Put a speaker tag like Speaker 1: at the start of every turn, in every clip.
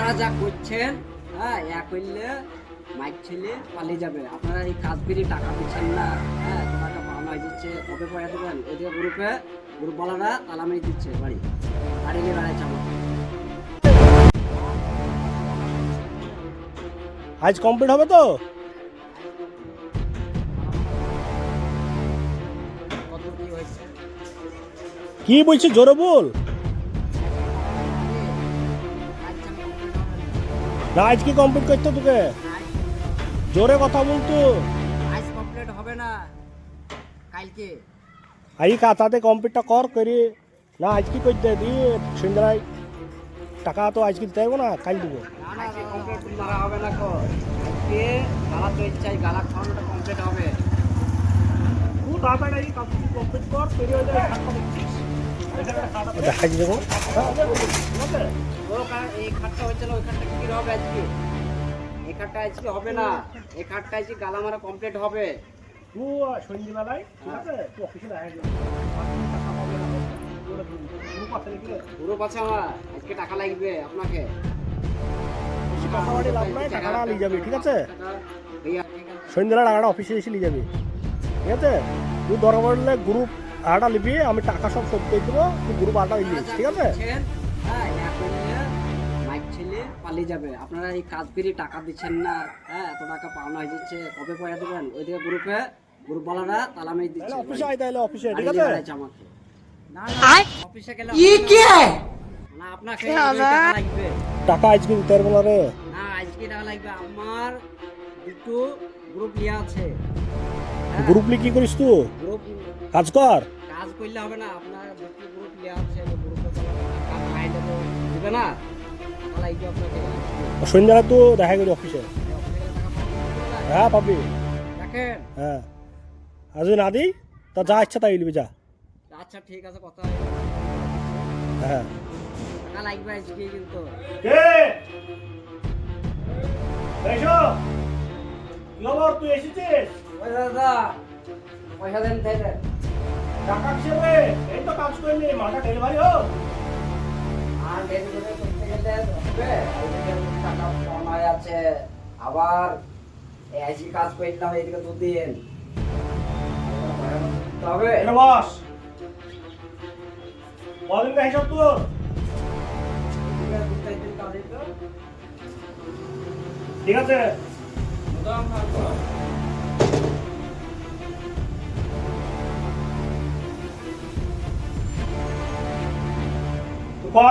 Speaker 1: আপনারা যা করছেন হ্যাঁ ইয়া করলে মাইক ছেলে পালিয়ে যাবে। আপনারা এই কাজ পেরিয়ে টাকা দিচ্ছেন না হ্যাঁ টাকা হয়ে যাচ্ছে কবে পয়সা দেবেন? ওইদিকে গ্রুপে গ্রুপওয়ালারা তালামি দিচ্ছে বাড়ি। বাড়ি নিয়ে বেড়াচ্ছে আমার
Speaker 2: আজ কমপ্লিট হবে তো?
Speaker 1: কি
Speaker 2: বলছিস জোরে বল?
Speaker 1: না।
Speaker 2: না আজ কি কমপ্লিট করতে তোকে? জোরে কথা বলতো।
Speaker 1: আজ কমপ্লিট হবে না। কালকে।
Speaker 2: আই কাতাতে কমপ্লিটটা কর করি। না আজ কি করতে দি? সন্ধ্যায় টাকা তো আজকে দিতে হবে না কাল দিব।
Speaker 1: না না আজকে কমপ্লিট মারা হবে না কো। আজকে গালা তো ইচ্ছাই গালা খাওয়ানোটা কমপ্লিট হবে।
Speaker 2: তুই তাড়াতাড়ি কমপ্লিট কর তৈরি হয়ে যাবে দেখা
Speaker 1: ও এই খাটটা হয়েছিল ওই খাটটা কি হবে আজকে এই খাটটা আজকে হবে না। এই খাটটা আজকে গালামারা কমপ্লিট হবে।
Speaker 2: সন্ধ্যাবেলায় ঠিক আছে? অফিসে
Speaker 1: পুরো আমার। আজকে টাকা লাগবে আপনাকে।
Speaker 2: লাভ নাই টাকাটা নিয়ে যাবি ঠিক আছে?
Speaker 1: টাকা ভাইয়া, ঠিক আছে।
Speaker 2: সন্ধ্যাবেলা টাকাটা অফিসে এসে নিয়ে যাবে। ঠিক আছে? তুই দরকার পড়লে গ্রুপ আটা নিবি আমি টাকা সব শোধ করে দেবো তুই গ্রুপ আটা নিয়ে ঠিক আছে?
Speaker 1: হ্যাঁ ছেলে পালিয়ে যাবে। আপনারা এই কাজ পেরিয়ে টাকা দিচ্ছেন না। হ্যাঁ এত টাকা পাওনা হয়ে যাচ্ছে কবে পয়সা দেবেন? ওইদিকে গ্রুপে গ্রুপওয়ালারা তালামি দিচ্ছে।
Speaker 2: তাহলে অফিসে আয় তাহলে অফিসে ঠিক আছে?
Speaker 1: আমাকে। না, অফিসে গেলে হবে না। না, আপনাকে টাকা লাগবে।
Speaker 2: টাকা আজকে দিতে পারব না রে।
Speaker 1: না আজকে টাকা লাগবে। আমার দুটো গ্রুপ লিয়া আছে।
Speaker 2: গ্রুপ লি কি করিস তুই?
Speaker 1: গ্রুপ
Speaker 2: কাজ কর।
Speaker 1: কাজ করলে হবে না আপনার দুটো গ্রুপ লিয়া আছে গ্রুপে টাকা খাইলে তো দিবে না। টাকা লাগবে আপনাকে
Speaker 2: সন্ধ্যাবেলা তো দেখা করি অফিসে হ্যাঁ পাবি।
Speaker 1: দেখেন।
Speaker 2: হ্যাঁ। আর যদি না দিই তা যা ইচ্ছা তাই নিবি যা।
Speaker 1: আচ্ছা ঠিক আছে কথা
Speaker 2: হ্যাঁ
Speaker 1: টাকা লাগবে আজকে কিন্তু।
Speaker 2: কে? এসো লবর তুই এসেছিস?
Speaker 1: ওই দাদা পয়সা দেন তাই
Speaker 2: টাকা হিসেবে এই তো কাজ করলি মাটা ডেলিভারি হোক।
Speaker 1: আর ডেলিভারি করতে গেলে হবে টাকা পাওনা আছে। আবার এসি কাজ করলাম এইদিকে দুদিন। তবে
Speaker 2: এটা বস। কদিন হিসাব তোর। ঠিক আছে। ক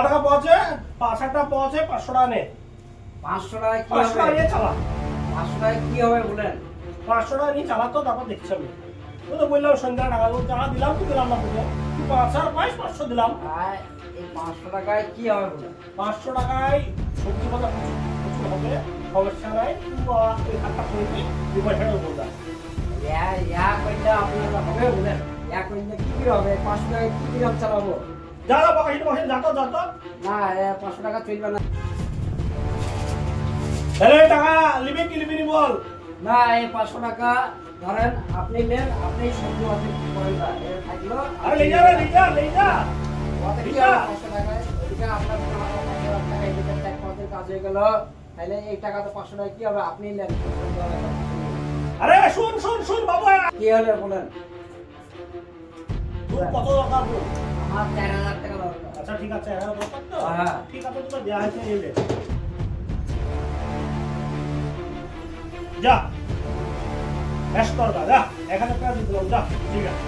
Speaker 2: টাকা পৌঁছে? পাঁচ টাকা পৌঁছে পাঁচশো টাকা নে।
Speaker 1: পাঁচশো টাকা কি
Speaker 2: পাঁচশো টাকা নিয়ে চালা।
Speaker 1: পাঁচশো টাকা কি হবে বলেন?
Speaker 2: পাঁচশো টাকা নিয়ে চালাতো তারপর দেখছি আমি। তো বললাম সন্ধ্যা টাকা টাকা দিলাম তুই দিলাম না পাঁচ হাজার পাঁচ পাঁচশো দিলাম।
Speaker 1: এই পাঁচশো টাকায় কি হবে বলেন?
Speaker 2: পাঁচশো টাকায় সবজি প্রচুর হবে। সমস্যা নাই ওই খাতা করবি দুই পয়সাটা
Speaker 1: আপনার হবে বলেন ইয়া করলে কি কি হবে পাঁচশো টাকা কি কি রকম চালাবো?
Speaker 2: যা যা বকাশি বসে যা তো যা তো।
Speaker 1: না পাঁচশো টাকা চলবে না।
Speaker 2: টাকা লিবি কি লিবি বল।
Speaker 1: না এই পাঁচশো টাকা ধরেন আপনি নেন আপনি সবজি অর্ধেক করেন না থাকল।
Speaker 2: আরে লে যা লে যা লে যা।
Speaker 1: অর্ধেক পাঁচশো আপনার টাকা এদিকে কাজ হয়ে গেল। তাহলে এই টাকা তো পাঁচশো টাকা কি হবে? আপনি নেন।
Speaker 2: আরে শুন শুন শুন বাবা।
Speaker 1: কি হলে বলেন?
Speaker 2: তোর কত দরকার
Speaker 1: আমার চার হাজার টাকা দরকার।
Speaker 2: আচ্ছা ঠিক আছে হ্যাঁ দরকার তো।
Speaker 1: হ্যাঁ।
Speaker 2: ঠিক আছে তোকে দেওয়া হয়েছে নিয়ে যা। বেশ কর দা, যা। এক হাজার টাকা দিলাম যা ঠিক আছে।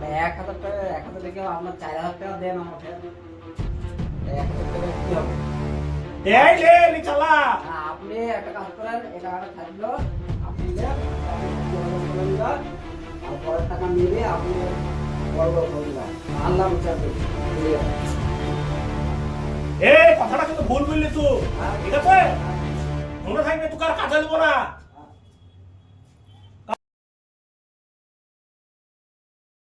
Speaker 1: মানে এক হাজার টাকা এক হাজার টাকা আপনার চার হাজার টাকা দেন আমাকে। এক হাজার টাকা কি হবে?
Speaker 2: এই লে লি চালা।
Speaker 1: আপনি একটা কাজ করেন এই টাকাটা থাকল। আপনি আর পরের টাকা নিলে আপনি বড় বড় আল্লাহ বিচার
Speaker 2: এই কথাটা কিন্তু ভুল